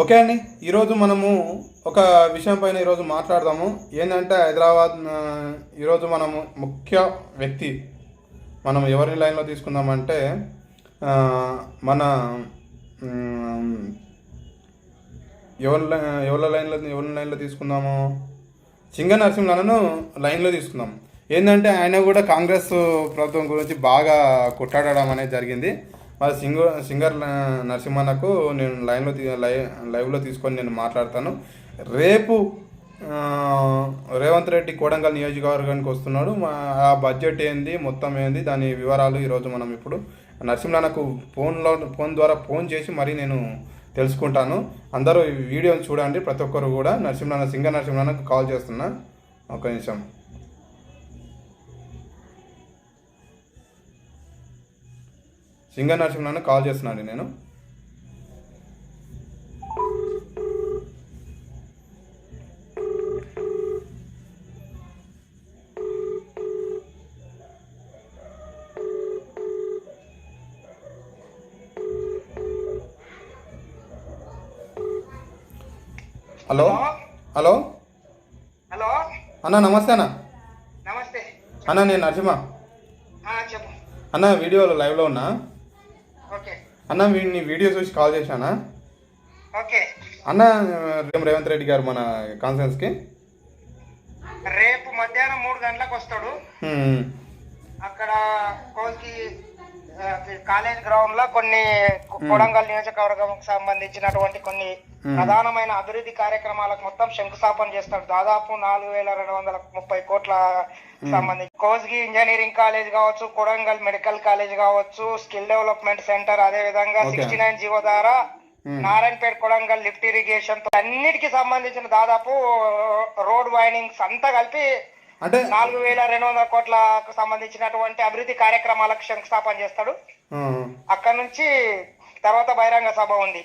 Okay అండి. ఈరోజు మనము ఒక విషయం పైన ఈరోజు మాట్లాడదాము. ఏంటంటే హైదరాబాద్ ఈరోజు మనము ముఖ్య వ్యక్తి మనం ఎవరిని లైన్లో తీసుకుందామంటే మన ఎవరి ఎవరి లైన్లో ఎవరి లైన్లో తీసుకుందాము? చింగ నరసింహలను లైన్లో తీసుకుందాం. ఏంటంటే ఆయన కూడా కాంగ్రెస్ ప్రభుత్వం గురించి బాగా కొట్టాడడం అనేది జరిగింది. మరి సింగర్ సింగర్ నరసింహన్నకు నేను లైన్లో తీ- లై లైవ్లో తీసుకొని నేను మాట్లాడతాను. రేపు రేవంత్ రెడ్డి కోడంగల్ నియోజకవర్గానికి వస్తున్నాడు. మా ఆ బడ్జెట్ ఏంది మొత్తం ఏంది దాని వివరాలు ఈరోజు మనం ఇప్పుడు నరసింహన్నకు ఫోన్లో ఫోన్ ద్వారా ఫోన్ చేసి మరీ నేను తెలుసుకుంటాను. అందరూ ఈ వీడియోని చూడండి. ప్రతి ఒక్కరు కూడా నరసింహన్న సింగర్ నరసింహన్నకు కాల్ చేస్తున్నా. ఒక నిమిషం. సింగ నరసింహన్న కాల్ చేస్తున్నాను నేను. Hello hello. హలో. అన్న నమస్తే అన్న. నమస్తే. అన్న నేను నరసింహ. అన్న వీడియోలో లైవ్లో ఉన్నా. అన్న నీ వీడియో చూసి కాల్ చేశానా? ఓకే. అన్న రేవంత్ రెడ్డి గారు మన కాన్ఫరెన్స్కి? రేపు మధ్యాహ్నం మూడు గంటలకు వస్తాడు. అక్కడ కోల్కి కాలేజ్ గ్రౌండ్లో కొన్ని కొడంగల్ నియోజకవర్గంకి సంబంధించినటువంటి కొన్ని ప్రధానమైన అభివృద్ధి కార్యక్రమాలకు మొత్తం శంకుస్థాపన చేస్తాడు. దాదాపు నాలుగు వేల రెండు వందల ముప్పై కోట్ల సంబంధించి కోస్గి ఇంజనీరింగ్ కాలేజ్ కావచ్చు కొడంగల్ మెడికల్ కాలేజ్ కావచ్చు స్కిల్ డెవలప్మెంట్ సెంటర్ అదే విధంగా. సిక్స్టీ నైన్ జీవో ద్వారా నారాయణపేట కొడంగల్ లిఫ్ట్ ఇరిగేషన్ అన్నిటికి సంబంధించిన దాదాపు రోడ్ వైండింగ్స్ అంతా కలిపి అంటే నాలుగు వేల రెండు వందల కోట్లకు సంబంధించినటువంటి అభివృద్ధి కార్యక్రమాలకు శంకుస్థాపన చేస్తాడు. అక్కడ నుంచి తర్వాత బహిరంగ సభ ఉంది.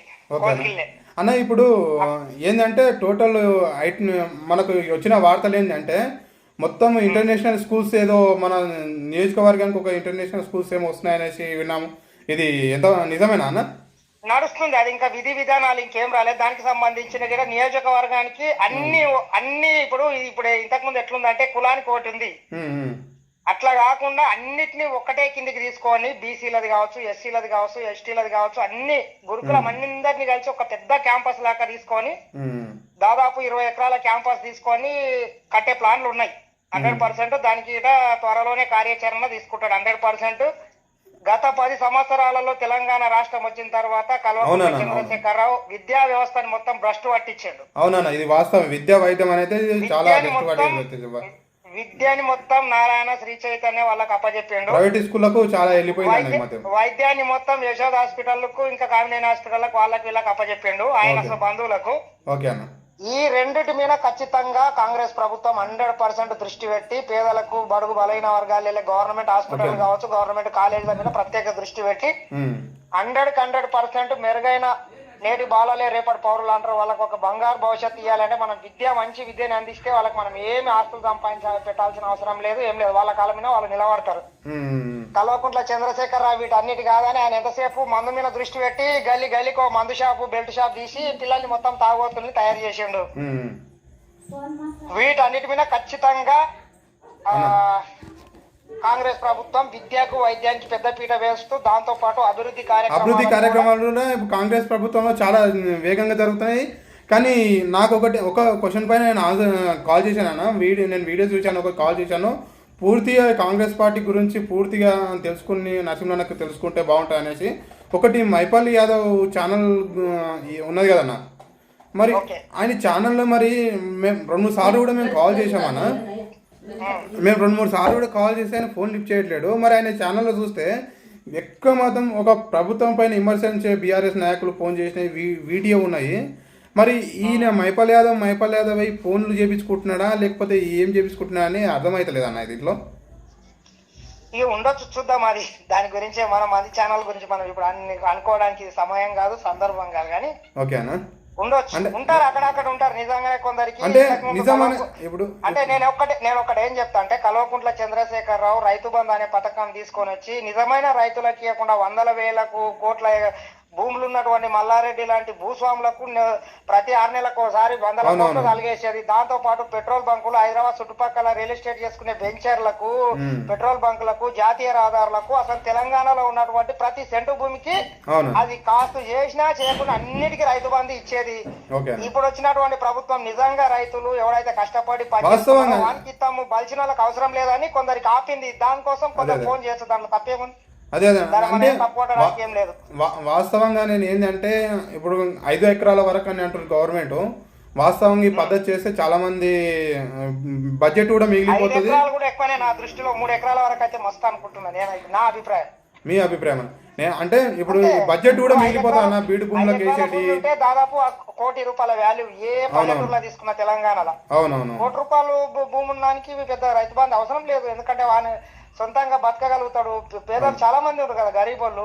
అన్న. ఇప్పుడు ఏంటంటే టోటల్ ఐట్ మనకు వచ్చిన వార్తలు ఏంటంటే మొత్తం ఇంటర్నేషనల్ స్కూల్స్ ఏదో మన నియోజకవర్గానికి ఒక ఇంటర్నేషనల్ స్కూల్స్ ఏమో వస్తున్నాయనేసి విన్నాము. ఇది ఎంత నిజమేనా అన్న? నడుస్తుంది. అది ఇంకా విధి విధానాలు ఇంకేం రాలేదు. దానికి సంబంధించిన కూడా నియోజకవర్గానికి అన్ని అన్ని ఇప్పుడు ఇప్పుడు ఇంతకు ముందు ఎట్లుందంటే కులానికి ఒకటి ఉంది. అట్లా కాకుండా అన్నిటినీ ఒక్కటే కిందికి తీసుకొని బీసీలది కావచ్చు ఎస్సీలది కావచ్చు ఎస్టీలది కావచ్చు అన్ని గురుకులం అన్నిందరినీ కలిసి ఒక పెద్ద క్యాంపస్ లాగా తీసుకొని. దాదాపు ఇరవై ఎకరాల క్యాంపస్ తీసుకొని కట్టే ప్లాన్లు ఉన్నాయి. హండ్రెడ్ పర్సెంట్ దానికి త్వరలోనే కార్యాచరణ తీసుకుంటాడు. హండ్రెడ్ పర్సెంట్ గత పది సంవత్సరాలలో తెలంగాణ రాష్ట్రం వచ్చిన తర్వాత కల్వకుంట్ల. చంద్రశేఖరరావు విద్యా వ్యవస్థని మొత్తం భ్రష్టు పట్టించాడు. అవునన్న ఇది వాస్తవం. విద్యా వైద్యం అనేది చాలా విద్యని మొత్తం నారాయణ శ్రీ చైతన్య వాళ్ళకి అప్పచెప్పిండు ప్రైవేట్ స్కూళ్ళకు చాలా వెళ్ళిపోయింది వైద్యాన్ని మొత్తం యశోద్ హాస్పిటల్కు ఇంకా కామినేని హాస్పిటల్కు వాళ్ళకి వీళ్ళకి అప్పచెప్పిండు ఆయన. బంధువులకు. ఓకే అన్న. ఈ రెండిటి మీద ఖచ్చితంగా కాంగ్రెస్ ప్రభుత్వం హండ్రెడ్ పర్సెంట్ దృష్టి పెట్టి పేదలకు బడుగు బలైన వర్గాలు గవర్నమెంట్ హాస్పిటల్. కావచ్చు గవర్నమెంట్ కాలేజీల మీద ప్రత్యేక దృష్టి పెట్టి. హండ్రెడ్ హండ్రెడ్ పర్సెంట్ మెరుగైన నేటి బాలలే రేపటి పౌరులు అంటారు. వాళ్ళకి ఒక బంగారు భవిష్యత్తు ఇవ్వాలంటే మనం విద్య మంచి విద్యను అందిస్తే వాళ్ళకి మనం ఏమి ఆస్తులు సంపాదించ పెట్టాల్సిన అవసరం లేదు ఏం లేదు. వాళ్ళ కాలం మీద వాళ్ళు నిలబడతారు. కల్వకుంట్ల చంద్రశేఖర్ రావు వీటన్నిటి కాదని ఆయన ఎంతసేపు మందు మీద దృష్టి పెట్టి గల్లీ గల్లీకి ఒక మందు షాపు బెల్ట్ షాప్ తీసి పిల్లల్ని మొత్తం తాగుబోతుల్ని తయారు చేసిండు. వీటన్నిటి మీద ఖచ్చితంగా కాంగ్రెస్ ప్రభుత్వం విద్యకు వైద్యానికి పెద్దపీట వేస్తూ దాంతో పాటు అభివృద్ధి అభివృద్ధి కార్యక్రమాలు కాంగ్రెస్ ప్రభుత్వంలో చాలా వేగంగా జరుగుతున్నాయి. కానీ నాకు ఒకటి ఒక క్వశ్చన్ పైన నేను కాల్ చేశాను అన్న. వీడియో నేను వీడియో చూశాను ఒక కాల్ చేశాను. పూర్తిగా కాంగ్రెస్ పార్టీ గురించి పూర్తిగా తెలుసుకుని నరసింహన్నకు తెలుసుకుంటే బాగుంటుంది అనేసి. ఒకటి మైపాల్ యాదవ్ ఛానల్ ఉన్నది కదన్న. మరి. ఆయన ఛానల్లో మరి మేము రెండు సార్లు కూడా మేము కాల్ చేసామన్నా మేము రెండు మూడు సార్లు కూడా కాల్ చేస్తే ఆయన ఫోన్ లిఫ్ట్ చేయట్లేడు. మరి ఆయన ఛానల్లో చూస్తే ఎక్కువ మాత్రం ఒక ప్రభుత్వం పైన విమర్శించే బీఆర్ఎస్ నాయకులు ఫోన్ చేసిన వీడియో ఉన్నాయి. మరి ఈయన మైపాల్ యాదవ్ మైపాల్ యాదవ్ అయి ఫోన్లు చేపించుకుంటున్నాడా? లేకపోతే ఏం చేపించుకుంటున్నాడా అని అర్థమవుతలేదు అన్న దీంట్లో ఇక ఉండొచ్చు చూద్దాం అది. దాని గురించి మనం అది ఛానల్ గురించి మనం ఇప్పుడు అన్ని అనుకోవడానికి సమయం కాదు సందర్భం కాదు కానీ ఓకే అన్న. ఉండొచ్చు. ఉంటారు అక్కడక్కడ ఉంటారు. నిజంగానే కొందరికి అంటే నిజమని ఇప్పుడు అంటే నేను ఒక్కటే నేను ఒకటి ఏం చెప్తా అంటే కల్వకుంట్ల చంద్రశేఖర్ రావు రైతు బంధు అనే పథకం తీసుకొని వచ్చి నిజమైన రైతులకు ఇవ్వకుండా వందల వేలకు కోట్ల భూములు ఉన్నటువంటి మల్లారెడ్డి లాంటి భూస్వాములకు ప్రతి ఆరు నెలలకు ఒకసారి వందల. కోట్లు కలిగేసేది దాంతో పాటు పెట్రోల్ బంకులు హైదరాబాద్ చుట్టుపక్కల రియల్ ఎస్టేట్ చేసుకునే వెంచర్లకు. పెట్రోల్ బంకులకు జాతీయ రహదారులకు అసలు తెలంగాణలో ఉన్నటువంటి ప్రతి సెంటు భూమికి అది కాస్త చేసినా చేయకుండా అన్నిటికీ రైతు బంధు ఇచ్చేది ఇప్పుడు వచ్చినటువంటి ప్రభుత్వం నిజంగా రైతులు ఎవరైతే కష్టపడి పని వాస్తవంగా. చేస్తున్నారో వానికి ఇస్తాము బలిచిన వాళ్ళకి అవసరం లేదని కొందరికి ఆపింది దానికోసం కొందరు. ఫోన్ చేస్తుంది దాంట్లో తప్పేముంది అదే అదే. అంటే వాస్తవంగా నేను ఏంటంటే ఇప్పుడు ఐదు ఎకరాల వరకు అని అంటారు గవర్నమెంట్ వాస్తవంగా ఈ పద్ధతి చేస్తే చాలా మంది బడ్జెట్ కూడా మిగిలిపోతుంది. కూడా ఎక్కువనే నా దృష్టిలో మూడు ఎకరాల వరకు అయితే మస్తు అనుకుంటున్నాను నేను నా అభిప్రాయం. మీ అభిప్రాయం నేను అంటే ఇప్పుడు బడ్జెట్ కూడా మిగిలిపోతా అన్న బీడు భూములకు వేసేటి. ఉంటే దాదాపు కోటి రూపాయల వాల్యూ ఏ పల్లెటూరులో తీసుకున్న తెలంగాణలో. అవునవును. కోటి రూపాయలు భూమి ఉన్నానికి పెద్ద రైతు బంధు అవసరం లేదు ఎందుకంటే వాని సొంతంగా బతకగలుగుతాడు. పేదలు చాలా మంది ఉన్నారు కదా గరీబ్ వాళ్ళు.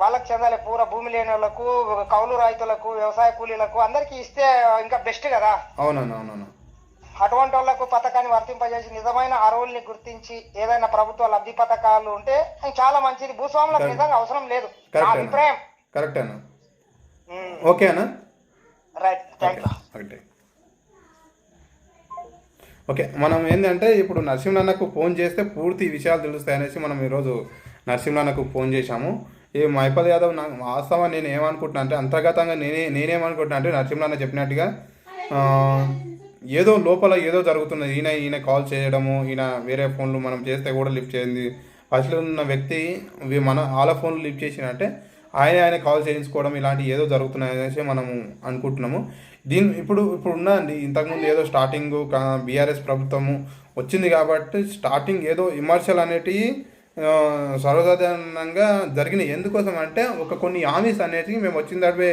వాళ్ళకి చెందాలి పూర భూమి లేని వాళ్ళకు కౌలు రైతులకు వ్యవసాయ కూలీలకు అందరికి ఇస్తే ఇంకా బెస్ట్ కదా. అవునవును అవునవును. అటువంటి వాళ్ళకు పథకాన్ని వర్తింపజేసి నిజమైన అర్హుల్ని గుర్తించి ఏదైనా ప్రభుత్వ లబ్ధి పథకాలు ఉంటే చాలా మంచిది. భూస్వాములకు నిజంగా అవసరం లేదు. నా అభిప్రాయం. కరెక్ట్ అన్న. ఓకే అన్న. రైట్. థ్యాంక్ యూ ఓకే మనం ఏంటంటే ఇప్పుడు నరసింహన్నకు ఫోన్ చేస్తే పూర్తి విషయాలు తెలుస్తాయి అనేసి మనం ఈరోజు నరసింహన్నకు ఫోన్ చేశాము. ఈ మైపల్ యాదవ్ నాకు వాస్తవం నేను ఏమనుకుంటున్నా అంటే అంతర్గతంగా నేనే నేనేమనుకుంటున్నా అంటే నరసింహన్న చెప్పినట్టుగా ఏదో లోపల ఏదో జరుగుతున్నది ఈయన ఈయన కాల్ చేయడము ఈయన వేరే ఫోన్లు మనం చేస్తే కూడా లిఫ్ట్ చేయింది ఫస్ట్లో ఉన్న వ్యక్తి మన వాళ్ళ ఫోన్లు లిఫ్ట్ చేసినట్టే ఆయన ఆయన కాల్ చేయించుకోవడం ఇలాంటి ఏదో జరుగుతున్నాయనేసి మనము అనుకుంటున్నాము. దీని ఇప్పుడు ఇప్పుడు ఉన్నదండి ఇంతకుముందు ఏదో స్టార్టింగ్ బీఆర్ఎస్ ప్రభుత్వము వచ్చింది కాబట్టి స్టార్టింగ్ ఏదో విమర్శలు అనేటివి సర్వసాధారణంగా జరిగినాయి. ఎందుకోసం అంటే ఒక కొన్ని హామీస్ అనేటివి మేము వచ్చిన తర్వే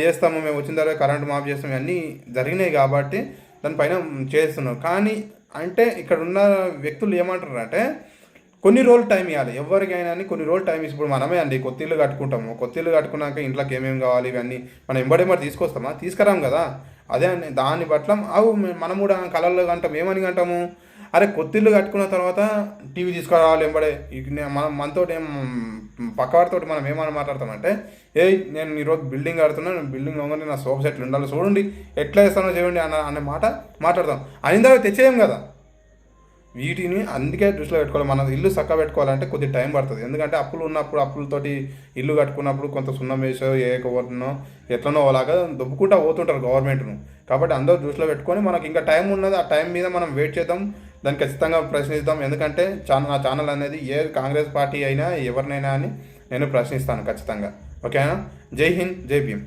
చేస్తాము మేము వచ్చిన తర్వాత కరెంట్ మాఫ్ చేస్తాము ఇవన్నీ జరిగినాయి కాబట్టి దానిపైన చేస్తున్నాం. కానీ అంటే ఇక్కడ ఉన్న వ్యక్తులు ఏమంటారు అంటే కొన్ని రోజులు టైం ఇవ్వాలి ఎవరికైనా అని కొన్ని రోజులు టైం ఇప్పుడు మనమే అండి కొత్త ఇల్లు కట్టుకుంటాము. కొత్త ఇల్లు కట్టుకున్నాక ఇంట్లోకి ఏమేమి కావాలి ఇవన్నీ మనం ఎంబడి తీసుకొస్తామా? తీసుకురాం కదా. అదే అండి దాన్ని పట్ల అవు మనం కూడా కళల్లో కంటాం ఏమని అంటాము అరే కొత్త ఇల్లు కట్టుకున్న తర్వాత టీవీ తీసుకురావాలి ఎంబడే. మనం మనతో ఏం పక్కవారితో మనం ఏమని మాట్లాడతామంటే ఏ నేను ఈరోజు బిల్డింగ్ కడుతున్నా నేను బిల్డింగ్ లోగానే నా సోఫా సెట్లు ఉండాలి చూడండి. ఎట్లా వేస్తానో చేయండి అన్న అనే మాట మాట్లాడతాం. అయిన తెచ్చేయం కదా. వీటిని అందుకే దృష్టిలో పెట్టుకోవాలి. మన ఇల్లు చక్క పెట్టుకోవాలంటే కొద్ది టైం పడుతుంది. ఎందుకంటే అప్పులు ఉన్నప్పుడు అప్పులతోటి ఇల్లు కట్టుకున్నప్పుడు కొంత సున్నం వేసో ఏకపోతున్నో ఎట్లనో అలాగా దొబ్బుకుంటా పోతుంటారు గవర్నమెంట్ను. కాబట్టి అందరూ దృష్టిలో పెట్టుకొని మనకి ఇంకా టైం ఉన్నది ఆ టైం మీద మనం వెయిట్ చేద్దాం. దాన్ని ఖచ్చితంగా ప్రశ్నిద్దాం. ఎందుకంటే ఛానల్ నా ఛానల్ అనేది ఏ కాంగ్రెస్ పార్టీ అయినా ఎవరినైనా అని నేను ప్రశ్నిస్తాను ఖచ్చితంగా. ఓకేనా? జై హింద్ జై భీమ్.